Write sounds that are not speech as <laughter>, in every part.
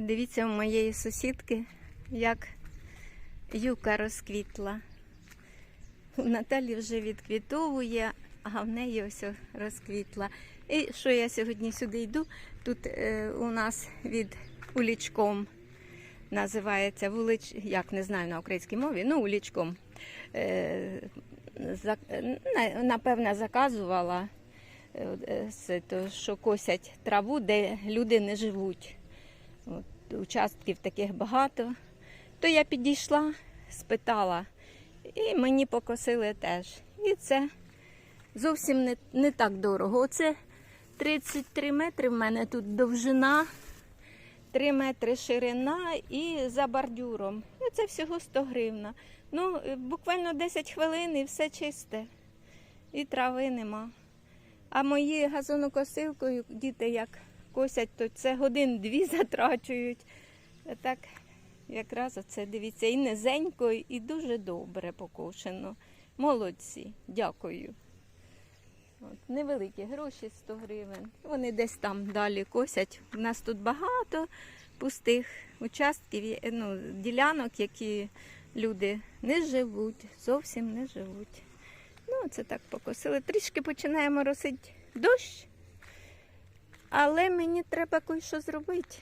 Дивіться, у моєї сусідки, як юка розквітла. У Наталі вже відквітовує, а в неї ось розквітла. І що я сьогодні сюди йду? Тут е, у нас від улічком називається вулич, як не знаю на українській мові, ну улічком. Е, за, на- напевно, заказувала, е, е, це, то, що косять траву, де люди не живуть. От, участків таких багато. То я підійшла, спитала, і мені покосили теж. І це зовсім не, не так дорого. Оце 33 метри в мене тут довжина, 3 метри ширина і за бордюром. І це всього 100 гривна. Ну, е, буквально 10 хвилин і все чисте. І трави нема. А мої газонокосилкою діти як косять, то це годин-дві <laughs> затрачують. А Так, якраз оце дивіться, і низенько, і дуже добре покошено. Молодці, дякую. От, невеликі гроші 100 гривень. Вони десь там далі косять. У нас тут багато пустих участків, ну, ділянок, які люди не живуть, зовсім не живуть. Ну, це так покосили. Трішки починає моросити дощ. Але мені треба кое-що зробити.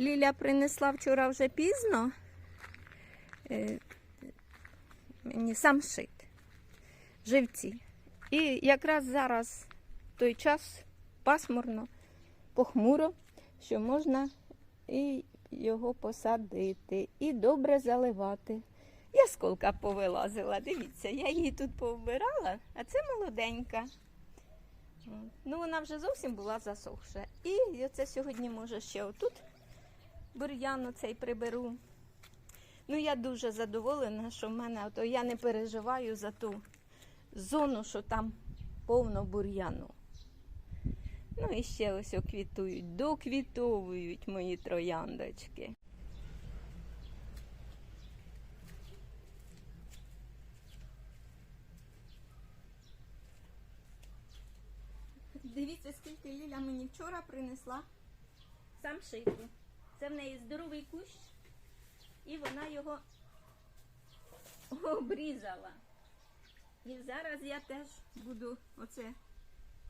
Ліля принесла вчора вже пізно. Е, мені сам шит. Живці. І якраз зараз той час пасмурно, похмуро, що можна і його посадити, і добре заливати. Ясколка повилазила, дивіться, я її тут повбирала, а це молоденька. Ну, вона вже зовсім була засохша. І оце сьогодні, може, ще отут бур'ян оцей приберу. Ну, я дуже задоволена, що в мене ото я не переживаю за ту зону, що там повно бур'яну. Ну і ще ось оквітують, доквітовують мої трояндочки. Дивіться, скільки Ліля мені вчора принесла сам шийку. Це в неї здоровий кущ, і вона його обрізала. І зараз я теж буду оце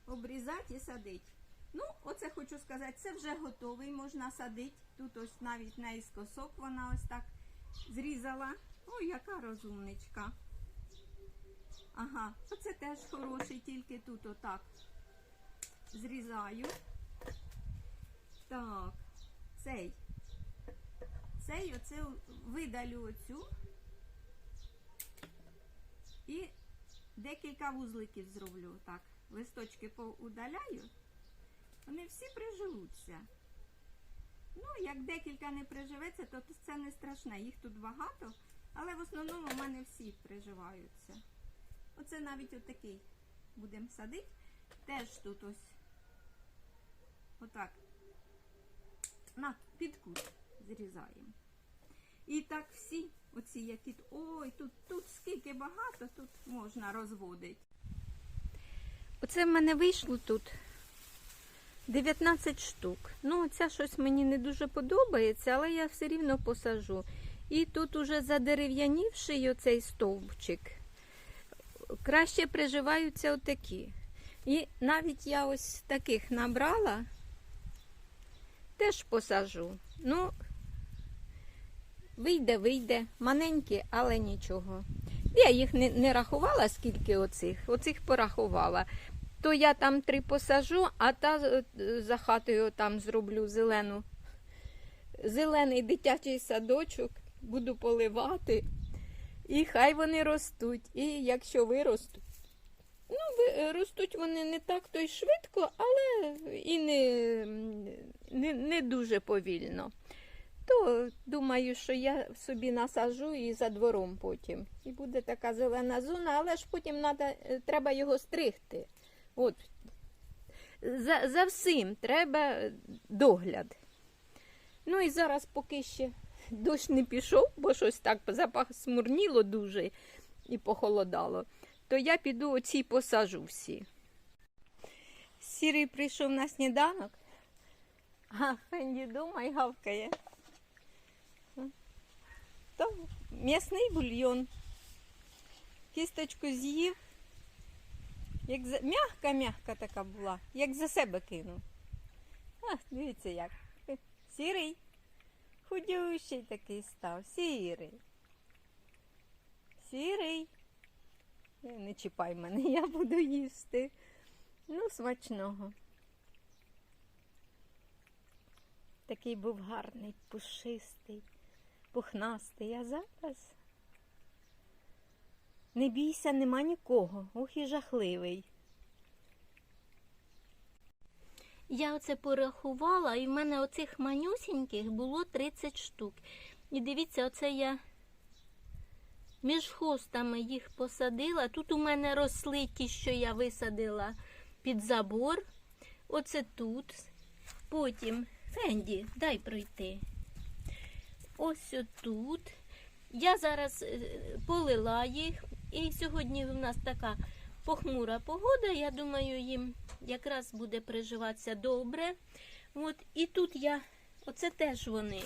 обрізати і садити. Ну, оце хочу сказати, це вже готовий, можна садити. Тут ось навіть наїскосок вона ось так зрізала. Ой, яка розумничка. Ага, оце теж хороший, тільки тут отак зрізаю. Так, цей. Цей оце видалю оцю. І декілька вузликів зроблю. Так, листочки поудаляю. Вони всі приживуться. Ну, як декілька не приживеться, то це не страшне. Їх тут багато, але в основному в мене всі приживаються. Оце навіть отакий будемо садити. Теж тут ось отак. На, під кут зрізаємо. І так всі, оці які. Ой, тут, тут скільки багато, тут можна розводити. Оце в мене вийшло тут 19 штук. Ну, ця щось мені не дуже подобається, але я все рівно посажу. І тут уже задерев'янівший оцей стовпчик, краще приживаються отакі. І навіть я ось таких набрала, теж посажу. Ну, вийде, вийде. Маленькі, але нічого. Я їх не, не рахувала, скільки оцих. Оцих порахувала. То я там три посажу, а та е, за хатою там зроблю зелену. Зелений дитячий садочок, буду поливати. І хай вони ростуть. І якщо виростуть, ну, ростуть вони не так то й швидко, але і не, не, не дуже повільно. То думаю, що я собі насажу і за двором потім. І буде така зелена зона, але ж потім надо, е, треба його стригти. От. За, за всім треба догляд. Ну і зараз поки ще <laughs> дощ не пішов, бо щось так запахмурніло дуже і похолодало, то я піду оці посажу всі. Сірий прийшов на сніданок, А Фенді дома і гавкає. То м'ясний бульйон. Кісточку з'їв. Як за... Мягка-мягка така була, як за себе кинув. А, дивіться як. Сірий. Худющий такий став. Сірий. Сірий. Е, Не чіпай мене, <laughs> я буду їсти. Ну, смачного. Такий був гарний, пушистий, пухнастий, а зараз. Не бійся, нема нікого. Ух і жахливий. Я оце порахувала, і в мене оцих манюсіньких було 30 штук. І дивіться, оце я між хостами їх посадила. Тут у мене росли ті, що я висадила під забор. Оце тут. Потім Фенді, дай пройти. Ось тут. Я зараз е, полила їх, і сьогодні в нас така похмура погода. Я думаю, їм якраз буде приживатися добре. От, і тут я, оце теж вони.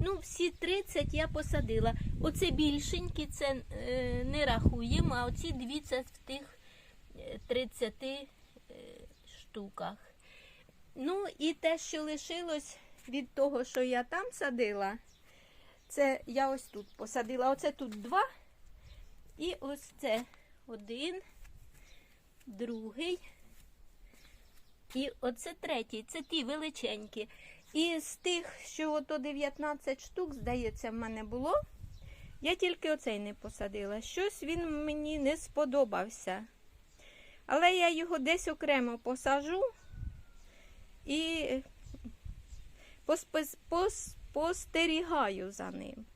Ну, всі 30 я посадила. Оце більшенькі, це е, не рахуємо, а оці дві це в тих е, 30 е, штуках. Ну, і те, що лишилось від того, що я там садила, це я ось тут посадила. Оце тут два. І ось це один, другий. І оце третій. Це ті величенькі. І з тих, що ото 19 штук, здається, в мене було. Я тільки оцей не посадила. Щось він мені не сподобався. Але я його десь окремо посажу і поспес- пос- постерігаю за ним.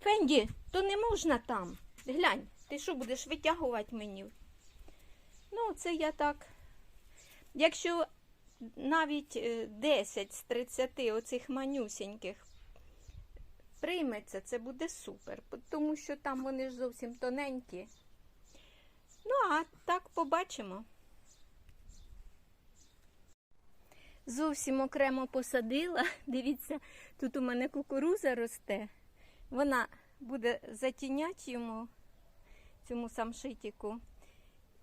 Фенді, то не можна там. Глянь, ти що будеш витягувати мені? Ну, це я так. Якщо навіть е, 10 з 30 оцих манюсіньких прийметься, це буде супер, тому що там вони ж зовсім тоненькі. Ну, а так побачимо. Зовсім окремо посадила. <laughs> Дивіться, тут у мене кукуруза росте. Вона буде затіняти йому цьому самшитіку.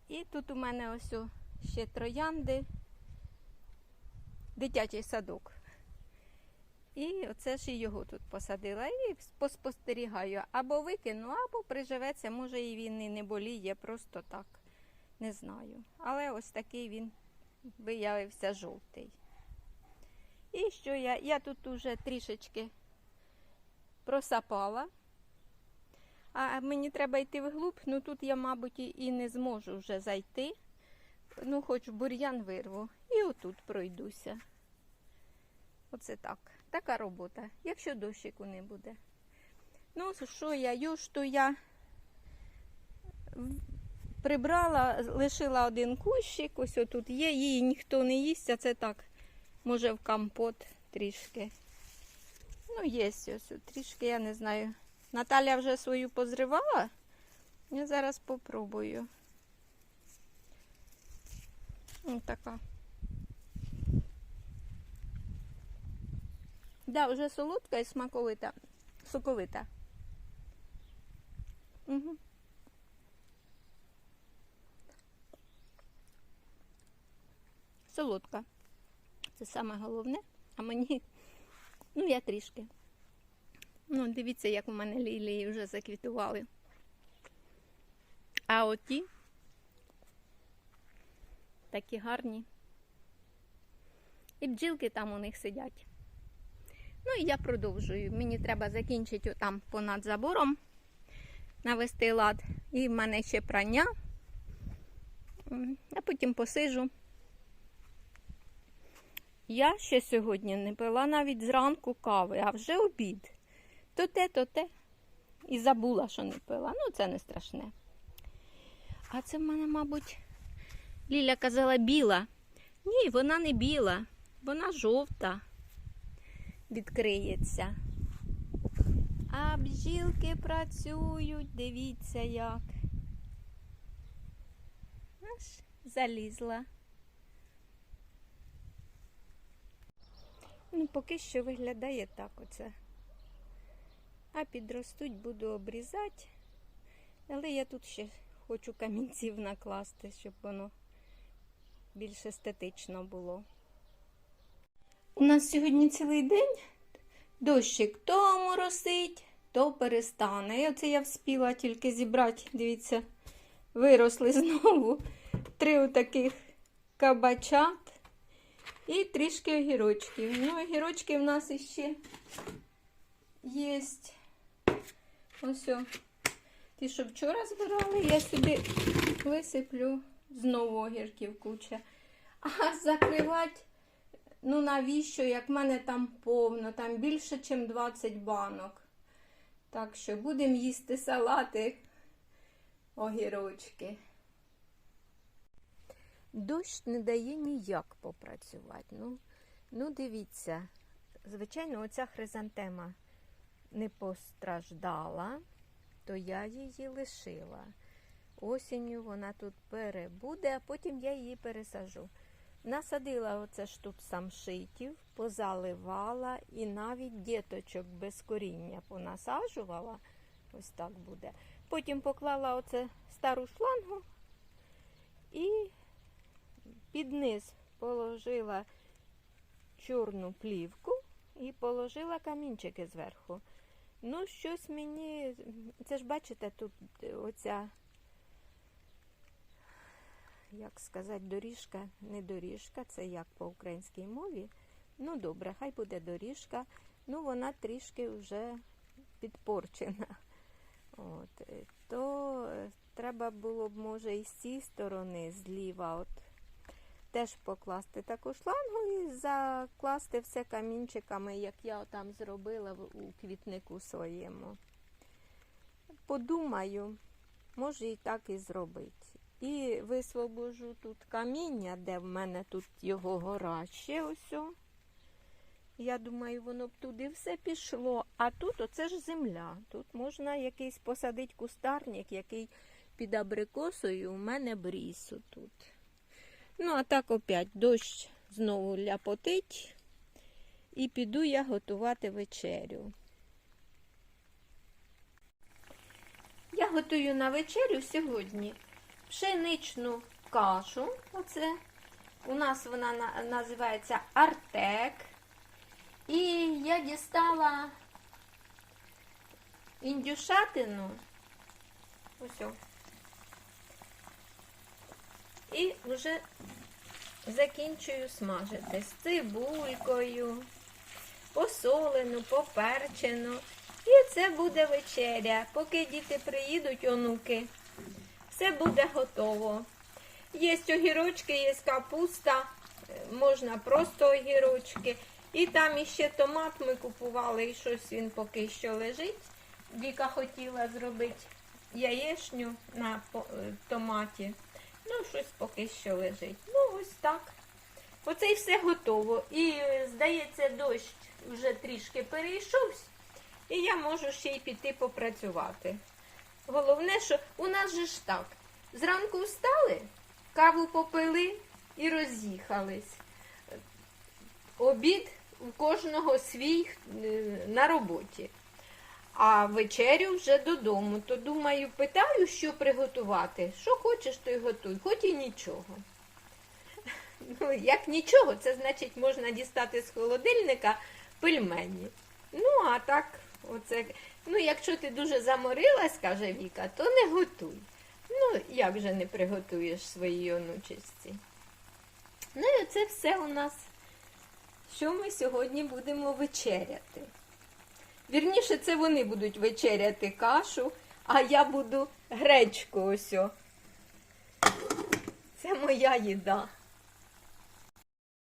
І тут у мене ось ще троянди, дитячий садок. І оце ж і його тут посадила. І поспостерігаю. Або викину, або приживеться. Може і він і не боліє, просто так. Не знаю. Але ось такий він виявився жовтий. І що я? Я тут уже трішечки просапала. А мені треба йти вглуб, ну тут я, мабуть, і- не зможу вже зайти. Ну, хоч бур'ян вирву. І отут пройдуся. Оце так. Така робота, якщо дощику не буде. Ну, що я, юшту я прибрала, лишила один кущик, ось отут є, її ніхто не їсть, а це так, може в компот трішки. Ну, є ось трішки, я не знаю. Наталя вже свою позривала. Я зараз попробую. Ось така. Да, вже солодка і смаковита. Соковита. Угу. Солодка. Це саме головне. А мені, ну, я трішки. Ну, дивіться, як у мене лілії вже заквітували. А оті такі гарні. І бджілки там у них сидять. Ну і я продовжую. Мені треба закінчити там понад забором, навести лад. І в мене ще прання. А потім посижу. Я ще сьогодні не пила навіть зранку кави, а вже обід. То те, то те. І забула, що не пила. Ну, це не страшне. А це в мене, мабуть, Ліля казала біла. Ні, вона не біла, вона жовта відкриється. А бджілки працюють, дивіться як. Аж залізла. Поки що виглядає так оце. А підростуть, буду обрізати. Але я тут ще хочу камінців накласти, щоб воно більш естетично було. У нас сьогодні цілий день дощик то моросить, то перестане. І оце я вспіла тільки зібрати, дивіться, виросли знову три отаких кабачат і трішки огірочків. Ну, огірочки в нас іще є. Ось. о. Ті, що вчора збирали, я сюди висиплю знову огірків куча. А закривати, ну навіщо, як в мене там повно, там більше, ніж 20 банок. Так що будемо їсти салати, огірочки. Дощ не дає ніяк попрацювати. Ну, ну дивіться, звичайно, оця хризантема не постраждала, то я її лишила. Осінню вона тут перебуде, а потім я її пересажу. Насадила оце ж тут самшитів, позаливала і навіть діточок без коріння понасаджувала. Ось так буде. Потім поклала оце стару шлангу і під низ положила чорну плівку і положила камінчики зверху. Ну, щось мені, це ж бачите, тут оця, як сказати, доріжка, не доріжка, це як по українській мові. Ну, добре, хай буде доріжка. Ну, вона трішки вже підпорчена. От, то треба було б, може, і з цієї сторони, зліва, от, теж покласти таку шлангу і закласти все камінчиками, як я там зробила у квітнику своєму. Подумаю, може і так і зробити. І висвобожу тут каміння, де в мене тут його гора ще ось. Я думаю, воно б туди все пішло. А тут оце ж земля. Тут можна якийсь посадити кустарник, який під абрикосою у мене бріз тут. Ну, а так опять дощ знову ляпотить. І піду я готувати вечерю. Я готую на вечерю сьогодні пшеничну кашу. Оце. У нас вона називається артек. І я дістала індюшатину. Ось. І вже закінчую смажити з цибулькою, посолену, поперчену. І це буде вечеря. Поки діти приїдуть, онуки, все буде готово. Є огірочки, є капуста, е, можна просто огірочки. І там іще томат ми купували, і щось він поки що лежить. Віка хотіла зробити яєшню на е, томаті. Ну, щось поки що лежить. Ну, ось так. Оце і все готово. І, здається, дощ вже трішки перейшовся, і я можу ще й піти попрацювати. Головне, що у нас же ж так. Зранку встали, каву попили і роз'їхались. Обід у кожного свій е, на роботі. А вечерю вже додому. То думаю, питаю, що приготувати. Що хочеш, то й готуй, хоч і нічого. Ну, як нічого, це значить можна дістати з холодильника пельмені. Ну, а так, оце. Ну, якщо ти дуже заморилась, каже Віка, то не готуй. Ну, як же не приготуєш своїй онучечці? Ну і це все у нас, що ми сьогодні будемо вечеряти. Вірніше, це вони будуть вечеряти кашу, а я буду гречку ось. Це моя їда.